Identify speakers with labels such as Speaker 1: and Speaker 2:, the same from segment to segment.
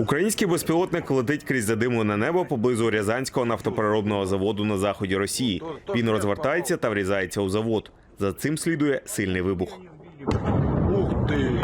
Speaker 1: Український безпілотник летить крізь задимлене небо поблизу Рязанського нафтопереробного заводу на заході Росії. Він розвертається та врізається у завод. За цим слідує сильний вибух.
Speaker 2: Ух ти!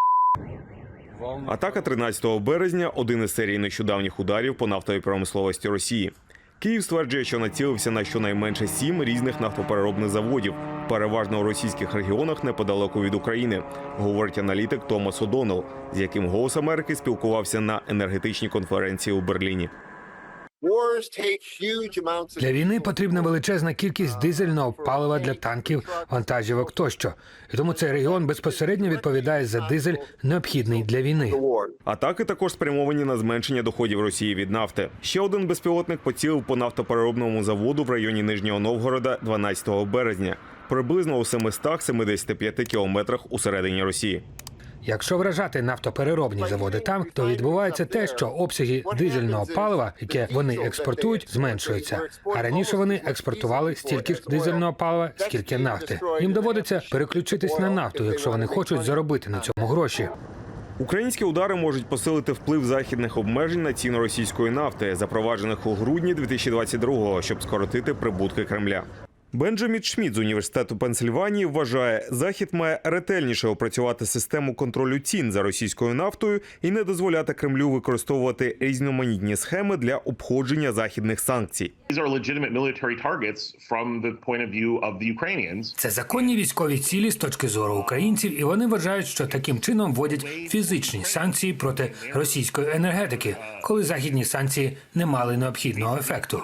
Speaker 1: Атака 13 березня один із серій нещодавніх ударів по нафтовій промисловості Росії. Київ стверджує, що націлився на щонайменше сім різних нафтопереробних заводів, переважно у російських регіонах неподалеку від України, говорить аналітик Томас Одонел, з яким голос Америки спілкувався на енергетичній конференції у Берліні.
Speaker 3: Для війни потрібна величезна кількість дизельного палива для танків, вантажівок тощо. І тому цей регіон безпосередньо відповідає за дизель, необхідний для війни.
Speaker 1: Атаки також спрямовані на зменшення доходів Росії від нафти. Ще один безпілотник поцілив по нафтопереробному заводу в районі Нижнього Новгорода 12 березня, приблизно у 775 кілометрах усередині Росії.
Speaker 3: Якщо вражати нафтопереробні заводи там, то відбувається те, що обсяги дизельного палива, яке вони експортують, зменшуються. А раніше вони експортували стільки ж дизельного палива, скільки нафти. Їм доводиться переключитись на нафту, якщо вони хочуть заробити на цьому гроші.
Speaker 1: Українські удари можуть посилити вплив західних обмежень на ціну російської нафти, запроваджених у грудні 2022-го, щоб скоротити прибутки Кремля. Бенджамін Шмідт з університету Пенсильванії вважає, захід має ретельніше опрацювати систему контролю цін за російською нафтою і не дозволяти Кремлю використовувати різноманітні схеми для обходження західних санкцій.
Speaker 3: Це законні військові цілі з точки зору українців, і вони вважають, що таким чином вводять фізичні санкції проти російської енергетики, коли західні санкції не мали необхідного ефекту.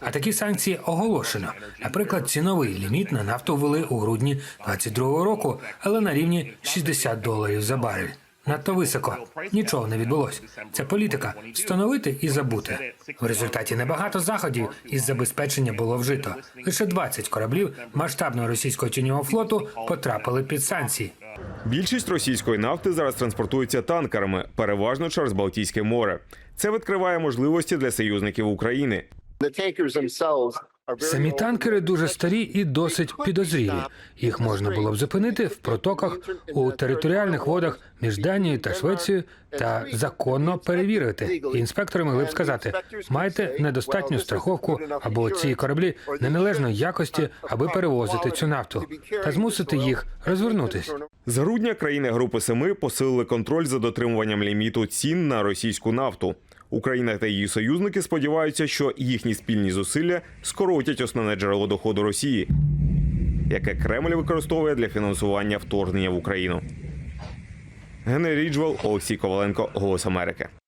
Speaker 3: А такі санкції оголошено. Наприклад, ціновий ліміт на нафту ввели у грудні 22-го року, але на рівні 60 доларів за барель. Надто високо нічого не відбулось. Це політика встановити і забути. В результаті небагато заходів із забезпечення було вжито. Лише 20 кораблів масштабного російського тіньового флоту потрапили під санкції.
Speaker 1: Більшість російської нафти зараз транспортується танкерами, переважно через Балтійське море. Це відкриває можливості для союзників України.
Speaker 3: Самі танкери дуже старі і досить підозрілі. Їх можна було б зупинити в протоках у територіальних водах між Данією та Швецією та законно перевірити. І інспектори могли б сказати: маєте недостатню страховку або ці кораблі неналежної якості, аби перевозити цю нафту, та змусити їх розвернутись.
Speaker 1: З грудня країни Групи Семи посилили контроль за дотримуванням ліміту цін на російську нафту. Україна та її союзники сподіваються, що їхні спільні зусилля скоротять основне джерело доходу Росії, яке Кремль використовує для фінансування вторгнення в Україну. Генерій Ріджвел, Олексій Коваленко, Голос Америки.